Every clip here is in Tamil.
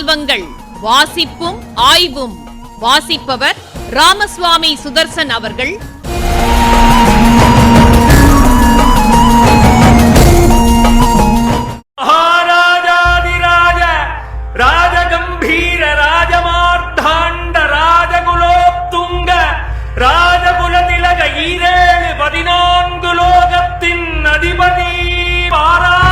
செல்வங்கள். வாசிப்பும் ஆய்வும். வாசிப்பவர் ராமசுவாமி சுதர்சன் அவர்கள். திலக பதினான்கு லோகத்தின் அதிபதி பாரா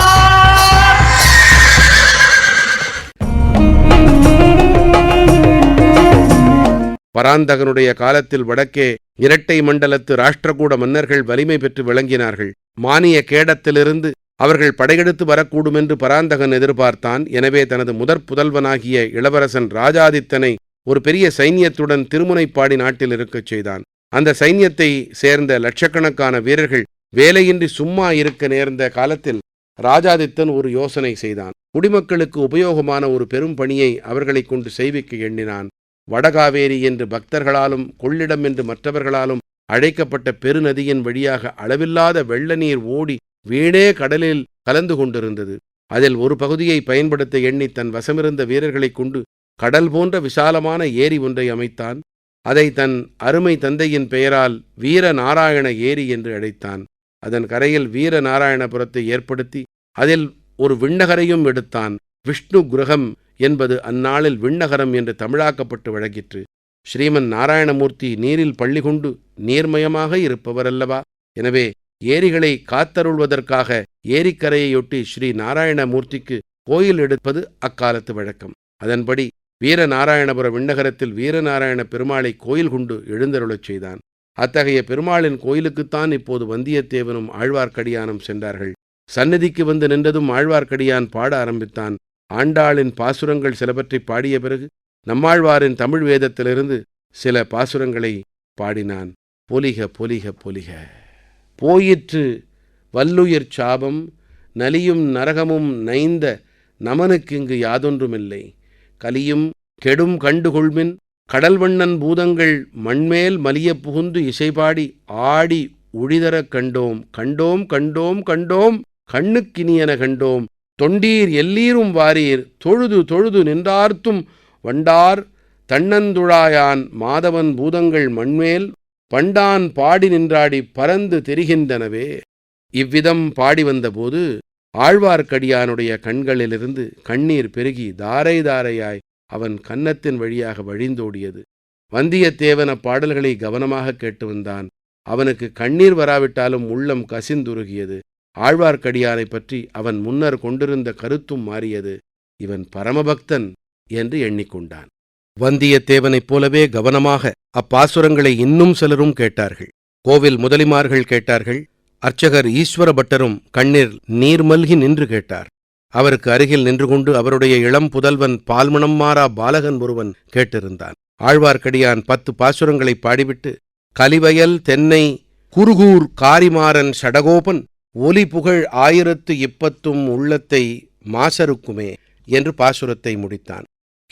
பராந்தகனுடைய காலத்தில் வடக்கே இரட்டை மண்டலத்து ராஷ்டிரகூட மன்னர்கள் வலிமை பெற்று விளங்கினார்கள். மானிய கேடத்திலிருந்து அவர்கள் படையெடுத்து வரக்கூடும் என்று பராந்தகன் எதிர்பார்த்தான். எனவே தனது முதற் புதல்வனாகிய இளவரசன் ராஜாதித்தனை ஒரு பெரிய சைன்யத்துடன் திருமுனைப்பாடி நாட்டில் இருக்கச் செய்தான். அந்த சைன்யத்தை சேர்ந்த லட்சக்கணக்கான வீரர்கள் வேலையின்றி சும்மா இருக்க நேர்ந்த காலத்தில் ராஜாதித்தன் ஒரு யோசனை செய்தான். குடிமக்களுக்கு உபயோகமான ஒரு பெரும் பணியை அவர்களைக் கொண்டு செய்விக்க எண்ணினான். வடகாவேரி என்று பக்தர்களாலும் கொள்ளிடம் என்று மற்றவர்களாலும் அழைக்கப்பட்ட பெருநதியின் வழியாக அளவில்லாத வெள்ள நீர் ஓடி வீணே கடலில் கலந்து கொண்டிருந்தது. அதில் ஒரு பகுதியை பயன்படுத்த எண்ணி தன் வசமிருந்த வீரர்களைக் கொண்டு கடல் போன்ற விசாலமான ஏரி ஒன்றை அமைத்தான். அதை தன் அருமை தந்தையின் பெயரால் வீர நாராயண ஏரி என்று அழைத்தான். அதன் கரையில் வீர நாராயணபுரத்தை ஏற்படுத்தி அதில் ஒரு விண்ணகரையும் எடுத்தான். விஷ்ணு கிரகம் என்பது அந்நாளில் விண்ணகரம் என்று தமிழாக்கப்பட்டு வழங்கிற்று. ஸ்ரீமன் நாராயணமூர்த்தி நீரில் பள்ளி கொண்டு நீர்மயமாக இருப்பவரல்லவா? எனவே ஏரிகளை காத்தருள்வதற்காக ஏரிக்கரையொட்டி ஸ்ரீ நாராயணமூர்த்திக்கு கோயில் எடுப்பது அக்காலத்து வழக்கம். அதன்படி வீரநாராயணபுர விண்ணகரத்தில் வீரநாராயண பெருமாளை கோயில் கொண்டு எழுந்தருளச் செய்தான். அத்தகைய பெருமாளின் கோயிலுக்குத்தான் இப்போது வந்தியத்தேவனும் ஆழ்வார்க்கடியானும் சென்றார்கள். சந்நிதிக்கு வந்து நின்றதும் ஆழ்வார்க்கடியான் பாட ஆரம்பித்தான். ஆண்டாளின் பாசுரங்கள் சிலவற்றை பாடிய பிறகு நம்மாழ்வாரின் தமிழ் வேதத்திலிருந்து சில பாசுரங்களை பாடினான். பொலிக பொலிக பொலிக. போயிற்று வல்லுயிர் சாபம் நலியும் நரகமும் நைந்த நமனுக்கிங்கு யாதொன்றுமில்லை. கலியும் கெடும் கண்டுகொள்மின் கடல்வண்ணன் பூதங்கள் மண்மேல் மலியப் புகுந்து இசைபாடி ஆடி உழிதரக் கண்டோம். கண்டோம் கண்டோம் கண்டோம் கண்ணுக்கினியன கண்டோம். தொண்டீர் எல்லீரும் வாரீர் தொழுது தொழுது நின்றார்த்தும் வண்டார் தன்னந்துழாயான் மாதவன் பூதங்கள் மண்மேல் பண்டான் பாடி நின்றாடி பறந்து தெரிகின்றனவே. இவ்விதம் பாடி வந்தபோது ஆழ்வார்க்கடியானுடைய கண்களிலிருந்து கண்ணீர் பெருகி தாரை தாரையாய் அவன் கன்னத்தின் வழியாக வழிந்தோடியது. வந்தியத்தேவன பாடல்களை கவனமாக கேட்டு வந்தான். அவனுக்கு கண்ணீர் வராவிட்டாலும் உள்ளம் கசிந்துருகியது. ஆழ்வார்க்கடியானைப் பற்றி அவன் முன்னர் கொண்டிருந்த கருத்தும் மாறியது. இவன் பரமபக்தன் என்று எண்ணிக்கொண்டான். வந்தியத்தேவனைப் போலவே கவனமாக அப்பாசுரங்களை இன்னும் சிலரும் கேட்டார்கள். கோவில் முதலிமார்கள் கேட்டார்கள். அர்ச்சகர் ஈஸ்வர பட்டரும் கண்ணீர் நீர்மல்கி நின்று கேட்டார். அவருக்கு அருகில் நின்று கொண்டு அவருடைய இளம் புதல்வன் பால்மணம் மாறா பாலகன் ஒருவன் கேட்டிருந்தான். ஆழ்வார்க்கடியான் பத்து பாசுரங்களை பாடிவிட்டு கலிவயல் தென்னை குருகூர் காரிமாறன் சடகோபன் ஒலி புகழ் ஆயிரத்து இப்பத்தும் உள்ளத்தை மாசருக்குமே என்று பாசுரத்தை முடித்தான்.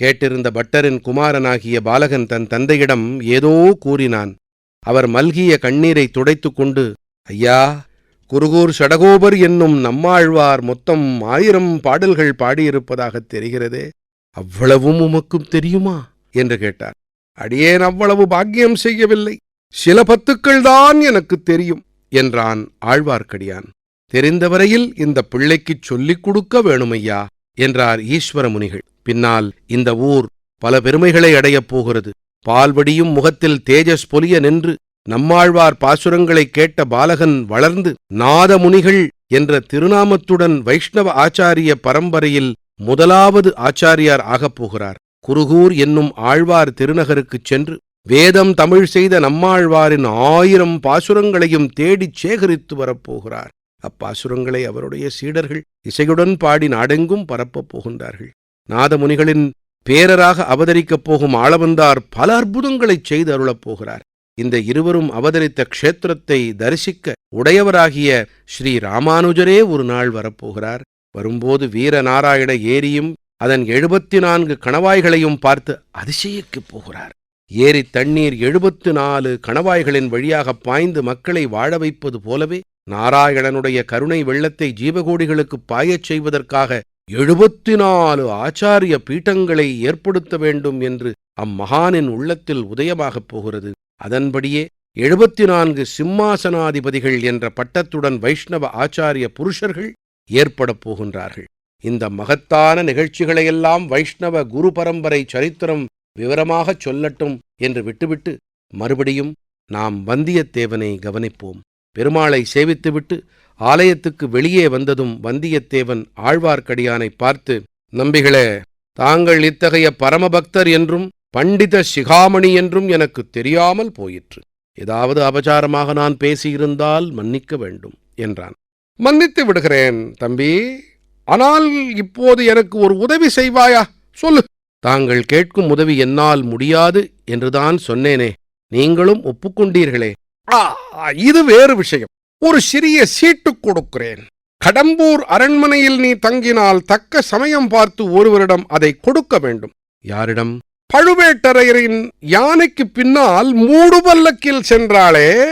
கேட்டிருந்த பட்டரின் குமாரனாகிய பாலகன் தன் தந்தையிடம் ஏதோ கூறினான். அவர் மல்கிய கண்ணீரை துடைத்துக் கொண்டு ஐயா குருகூர் சடகோபர் என்னும் நம்மாழ்வார் மொத்தம் ஆயிரம் பாடல்கள் பாடியிருப்பதாகத் தெரிகிறதே அவ்வளவும் உமக்கும் தெரியுமா? என்று கேட்டார் அடியேன் அவ்வளவு பாக்கியம் செய்யவில்லை. சில பத்துக்கள்தான் எனக்குத் தெரியும் என்றான் ஆழ்வார்க்கடியான். தெரிந்தவரையில் இந்த பிள்ளைக்குச் சொல்லிக் கொடுக்க வேணுமையா? என்றார் ஈஸ்வர முனிகள் பின்னால் இந்த ஊர் பல பெருமைகளை அடையப் போகிறது. பால்வடியும் முகத்தில் தேஜஸ் பொலிய நின்று நம்மாழ்வார் பாசுரங்களைக் கேட்ட பாலகன் வளர்ந்து நாதமுனிகள் என்ற திருநாமத்துடன் வைஷ்ணவ ஆச்சாரிய பரம்பரையில் முதலாவது ஆச்சாரியார் ஆகப் போகிறார். குருகூர் என்னும் ஆழ்வார் திருநகருக்குச் சென்று வேதம் தமிழ் செய்த நம்மாழ்வாரின் ஆயிரம் பாசுரங்களையும் தேடிச் சேகரித்து வரப்போகிறார் அப்பாசுரங்களை அவருடைய சீடர்கள் இசையுடன் பாடி நாடெங்கும் பரப்பப் போகின்றார்கள். நாதமுனிகளின் பேரராக அவதரிக்கப் போகும் ஆளவந்தார் பல அற்புதங்களைச் செய்து அருளப் போகிறார். இந்த இருவரும் அவதரித்த க்ஷேத்திரத்தை தரிசிக்க உடையவராகிய ஸ்ரீ ராமானுஜரே ஒரு நாள் வரப்போகிறார். வரும்போது வீரநாராயண ஏரியும் அதன் எழுபத்தி நான்கு கணவாய்களையும் பார்த்து அதிசயிக்கப் போகிறார். ஏரி தண்ணீர் எழுபத்து நாலு கணவாய்களின் வழியாக பாய்ந்து மக்களை வாழ வைப்பது போலவே நாராயணனுடைய கருணை வெள்ளத்தை ஜீவகோடிகளுக்கு பாயச் செய்வதற்காக எழுபத்தி நாலு ஆச்சாரிய பீட்டங்களை ஏற்படுத்த வேண்டும் என்று அம்மகானின் உள்ளத்தில் உதயமாகப் போகிறது. அதன்படியே எழுபத்தி நான்கு சிம்மாசனாதிபதிகள் என்ற பட்டத்துடன் வைஷ்ணவ ஆச்சாரிய புருஷர்கள் ஏற்படப் போகின்றார்கள். இந்த மகத்தான நிகழ்ச்சிகளையெல்லாம் வைஷ்ணவ குரு பரம்பரை சரித்திரம் விவரமாகச் சொல்லட்டும் என்று விட்டுவிட்டு மறுபடியும் நாம் வந்தியத்தேவனை கவனிப்போம். பெருமாளை சேவித்துவிட்டு ஆலயத்துக்கு வெளியே வந்ததும் வந்தியத்தேவன் ஆழ்வார்க்கடியானை பார்த்து நம்பிகளே தாங்கள் இத்தகைய பரமபக்தர் என்றும் பண்டித சிகாமணி என்றும் எனக்கு தெரியாமல் போயிற்று. ஏதாவது அபச்சாரமாக நான் பேசியிருந்தால் மன்னிக்க வேண்டும் என்றான். மன்னித்து விடுகிறேன் தம்பி. ஆனால் இப்போது எனக்கு ஒரு உதவி செய்வாயா? சொல்லு. தாங்கள் கேட்கும் உதவி என்னால் முடியாது என்றுதான் சொன்னேனே. நீங்களும் ஒப்புக்கொண்டீர்களே. இது வேறு விஷயம். ஒரு சிறிய சீட்டு கொடுக்கிறேன். கடம்பூர் அரண்மனையில் நீ தங்கினால் தக்க சமயம் பார்த்து ஒருவரிடம் அதை கொடுக்க வேண்டும். யாரிடம்? பழுவேட்டரையரின் யானைக்கு பின்னால் மூடு பல்லக்கில் சென்றாளே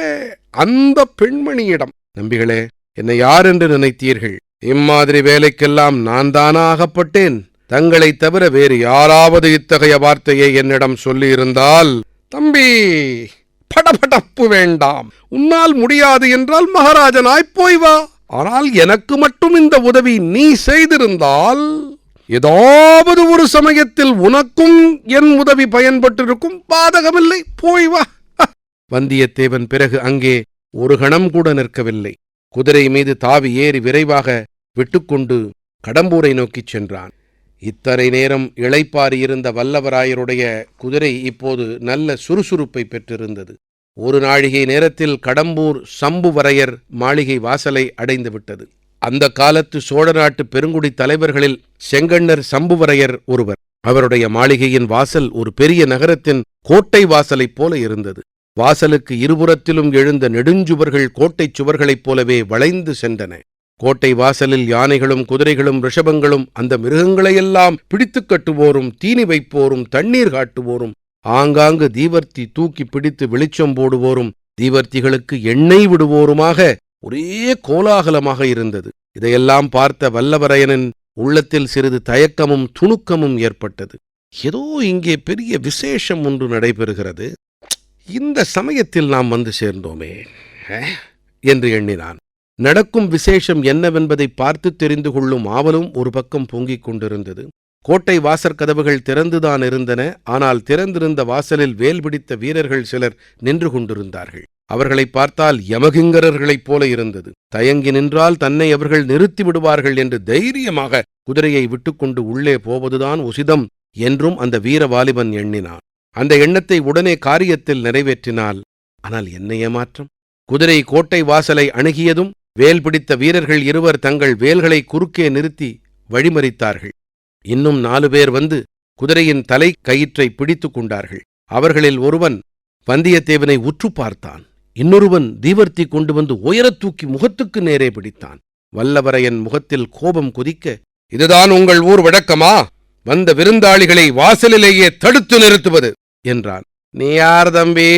அந்த பெண்மணியிடம். நம்பிகளே என்னை யார் என்று நினைத்தீர்கள்? இம்மாதிரி வேலைக்கெல்லாம் நான் தானா ஆகப்பட்டேன். தங்களைத் தவிர வேறு யாராவது இத்தகைய வார்த்தையை என்னிடம் சொல்லியிருந்தால் தம்பி படபடப்பு வேண்டாம். உன்னால் முடியாது என்றால் மகாராஜனாய் போய் வா. ஆனால் எனக்கு மட்டும் இந்த உதவி நீ செய்திருந்தால் ஏதாவது ஒரு சமயத்தில் உனக்கும் என் உதவி பயன்பட்டிருக்கும். பாதகமில்லை போய் வா. வந்தியத்தேவன் பிறகு அங்கே ஒரு கணம் கூட நிற்கவில்லை. குதிரை மீது தாவி ஏறி விரைவாக விட்டுக்கொண்டு கடம்பூரை நோக்கிச் சென்றான். இத்தனை நேரம் இளைப்பாறியிருந்த வல்லவராயருடைய குதிரை இப்போது நல்ல சுறுசுறுப்பை பெற்றிருந்தது. ஒரு நாழிகை நேரத்தில் கடம்பூர் சம்புவரையர் மாளிகை வாசலை அடைந்துவிட்டது அந்த காலத்து சோழ நாட்டு பெருங்குடி தலைவர்களில் செங்கண்ணர் சம்புவரையர் ஒருவர். அவருடைய மாளிகையின் வாசல் ஒரு பெரிய நகரத்தின் கோட்டை வாசலைப் போல இருந்தது. வாசலுக்கு இருபுறத்திலும் எழுந்த நெடுஞ்சுவர்கள் கோட்டைச் சுவர்களைப் போலவே வளைந்து சென்றன. கோட்டை வாசலில் யானைகளும் குதிரைகளும் ரிஷபங்களும் அந்த மிருகங்களையெல்லாம் பிடித்துக் கட்டுவோரும் தீனி வைப்போரும் தண்ணீர் காட்டுவோரும் ஆங்காங்கு தீவர்த்தி தூக்கி பிடித்து வெளிச்சம் போடுவோரும் தீவர்த்திகளுக்கு எண்ணெய் விடுவோருமாக ஒரே கோலாகலமாக இருந்தது. இதையெல்லாம் பார்த்த வல்லவரையனின் உள்ளத்தில் சிறிது தயக்கமும் துணுக்கமும் ஏற்பட்டது. ஏதோ இங்கே பெரிய விசேஷம் ஒன்று நடைபெறுகிறது. இந்த சமயத்தில் நாம் வந்து சேர்ந்தோமே என்று எண்ணினான். நடக்கும் விசேஷம் என்னவென்பதை பார்த்து தெரிந்து கொள்ளும் ஆவலும் ஒரு பக்கம் பொங்கிக் கொண்டிருந்தது. கோட்டை வாசற் கதவுகள் திறந்துதான் இருந்தன. ஆனால் திறந்திருந்த வாசலில் வேல் பிடித்த வீரர்கள் சிலர் நின்று கொண்டிருந்தார்கள். அவர்களை பார்த்தால் யமகிங்கரர்களைப் போல இருந்தது. தயங்கி நின்றால் தன்னை அவர்கள் நிறுத்தி விடுவார்கள் என்று தைரியமாக குதிரையை விட்டுக்கொண்டு உள்ளே போவதுதான் உசிதம் என்றும் அந்த வீர வாலிபன் எண்ணினான். அந்த எண்ணத்தை உடனே காரியத்தில் நிறைவேற்றினால் ஆனால் என்ன ஏமாற்றம்? குதிரை கோட்டை வாசலை அணுகியதும் வேல் பிடித்த வீரர்கள் இருவர் தங்கள் வேல்களை குறுக்கே நிறுத்தி வழிமறித்தார்கள். இன்னும் நாலு பேர் வந்து குதிரையின் தலை கயிற்றை பிடித்துக் கொண்டார்கள். அவர்களில் ஒருவன் வந்தியத்தேவனை உற்று பார்த்தான். இன்னொருவன் தீவர்த்தி கொண்டு வந்து உயரத் தூக்கி முகத்துக்கு நேரே பிடித்தான். வல்லவரையன் முகத்தில் கோபம் குதிக்க இதுதான் உங்கள் ஊர் வழக்கமா? வந்த விருந்தாளிகளை வாசலிலேயே தடுத்து நிறுத்துவது! என்றான். நீ யார் தம்பி?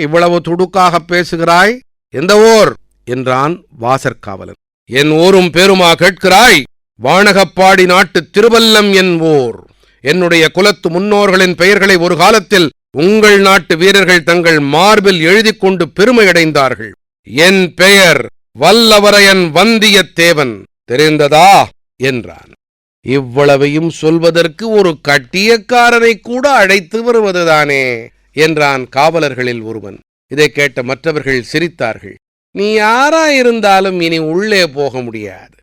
இவ்வளவு துடுக்காக பேசுகிறாய்? எந்த ஊர்? என்றான் வாசற்காவலன். என் ஊரும் பேருமா கேட்கிறாய்? வானகப்பாடி நாட்டு திருவல்லம் என் ஓர் என்னுடைய குலத்து முன்னோர்களின் பெயர்களை ஒரு காலத்தில் உங்கள் நாட்டு வீரர்கள் தங்கள் மார்பில் எழுதிக் கொண்டு பெருமையடைந்தார்கள். என் பெயர் வல்லவரையன் வந்தியத்தேவன். தெரிந்ததா? என்றான். இவ்வளவையும் சொல்வதற்கு ஒரு கட்டியக்காரனை கூட அழைத்து வருவதுதானே? என்றான் காவலர்களில் ஒருவன். இதைக் கேட்ட மற்றவர்கள் சிரித்தார்கள். நீ யாராயிருந்தாலும் இனி உள்ளே போக முடியாது.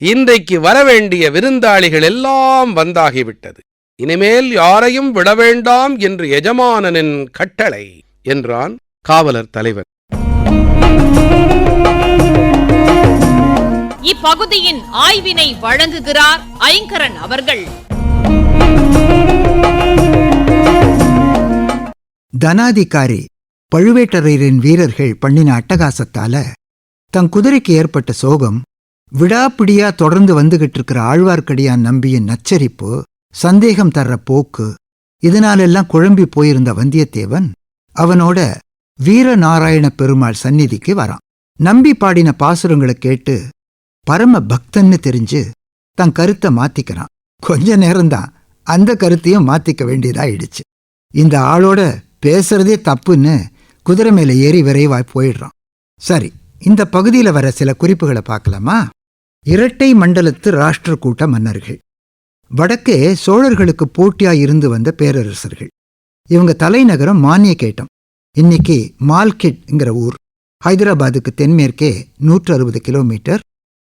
இன்றைக்கு வரவேண்டிய விருந்தாளிகள் எல்லாம் வந்தாகிவிட்டது. இனிமேல் யாரையும் விட வேண்டாம் என்று எஜமானனின் கட்டளை என்றான் காவலர் தலைவன். இப்பகுதியின் ஆய்வினை வழங்குகிறார் ஐங்கரன் அவர்கள். தனாதிகாரி பழுவேட்டரையரின் வீரர்கள் பண்ணின அட்டகாசத்தால தன் குதிரைக்கு ஏற்பட்ட சோகம் விடாப்பிடியா தொடர்ந்து வந்துகிட்டு இருக்கிற ஆழ்வார்க்கடியான் நம்பியின் நச்சரிப்பு சந்தேகம் தர்ற போக்கு இதனாலெல்லாம் குழம்பி போயிருந்த வந்தியத்தேவன் அவனோட வீரநாராயண பெருமாள் சந்நிதிக்கு வரான். நம்பி பாடின பாசுரங்களை கேட்டு பரம பக்தன்னு தெரிஞ்சு தன் கருத்தை மாத்திக்கிறான். கொஞ்ச நேரம்தான் அந்த கருத்தையும் மாத்திக்க வேண்டியதாயிடுச்சு. இந்த ஆளோட பேசுறதே தப்புன்னு குதிரை மேலே ஏறி விரைவாய் போயிடுறான். சரி இந்த பகுதியில் வர சில குறிப்புகளை பார்க்கலாமா? இரட்டை மண்டலத்து ராஷ்டிரக்கூட்ட மன்னர்கள். வடக்கே சோழர்களுக்கு போட்டியாக இருந்து வந்த பேரரசர்கள். இவங்க தலைநகரம் மானியக்கேட்டம். இன்னைக்கு மால்கிட்ங்கிற ஊர். ஹைதராபாத்துக்கு தென்மேற்கே நூற்று அறுபது கிலோமீட்டர்.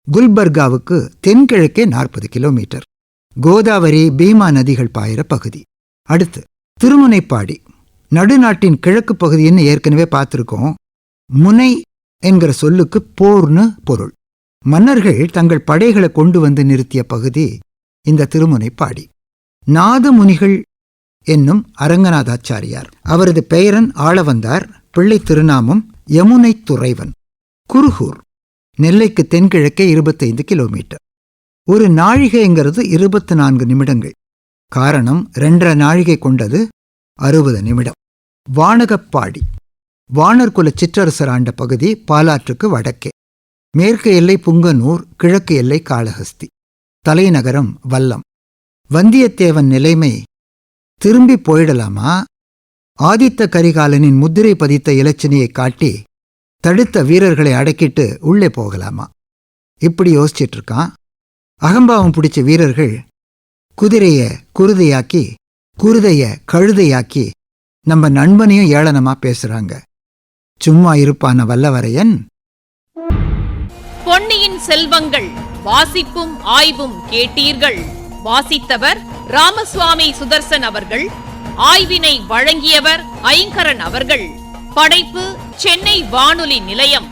குல்பர்காவுக்கு தென்கிழக்கே நாற்பது கிலோமீட்டர். கோதாவரி பீமா நதிகள் பாயிற பகுதி. அடுத்து திருமுனைப்பாடி நடுநாட்டின் கிழக்கு பகுதின்னு ஏற்கனவே பார்த்துருக்கோம். முனை என்கிற சொல்லுக்கு போர்னு பொருள். மன்னர்கள் தங்கள் படைகளை கொண்டு வந்து நிறுத்திய பகுதி இந்த திருமுனைப்பாடி நாதமுனிகள் என்னும் அரங்கநாதாச்சாரியார். அவரது பெயரன் ஆளவந்தார் பிள்ளை திருநாமம் யமுனை துறைவன். குருகூர் நெல்லைக்கு தென்கிழக்கே இருபத்தைந்து கிலோமீட்டர். ஒரு நாழிகைங்கிறது இருபத்தி நான்கு நிமிடங்கள். காரணம் ரெண்டரை நாழிகை கொண்டது அறுபது நிமிடம். வானகப்பாடி. வானர்குல சிற்றரசர் ஆண்ட பகுதி பாலாற்றுக்கு வடக்கே. மேற்கு எல்லை புங்கனூர் கிழக்கு எல்லை காளஹஸ்தி. தலைநகரம் வல்லம். வந்தியத்தேவன் நிலைமை திரும்பி போயிடலாமா? ஆதித்த கரிகாலனின் முத்திரை பதித்த இலச்சினையை காட்டி தடுத்த வீரர்களை அடக்கிட்டு உள்ளே போகலாமா? இப்படி யோசிச்சிட்டு இருக்கான் அகம்பாவம் பிடிச்ச வீரர்கள் குதிரைய குருதையாக்கி குருதைய கழுதையாக்கி நம்ம நண்பனையும் ஏளனமா பேசுறாங்க. சும்மா இருப்பான வல்லவரையன்? பொன்னியின் செல்வங்கள் வாசிப்பும் ஆய்வும் கேட்டீர்கள். வாசித்தவர் ராமசுவாமி சுதர்சன் அவர்கள் ஆய்வினை வழங்கியவர் ஐங்கரன் அவர்கள். படைப்பு சென்னை வானொலி நிலையம்.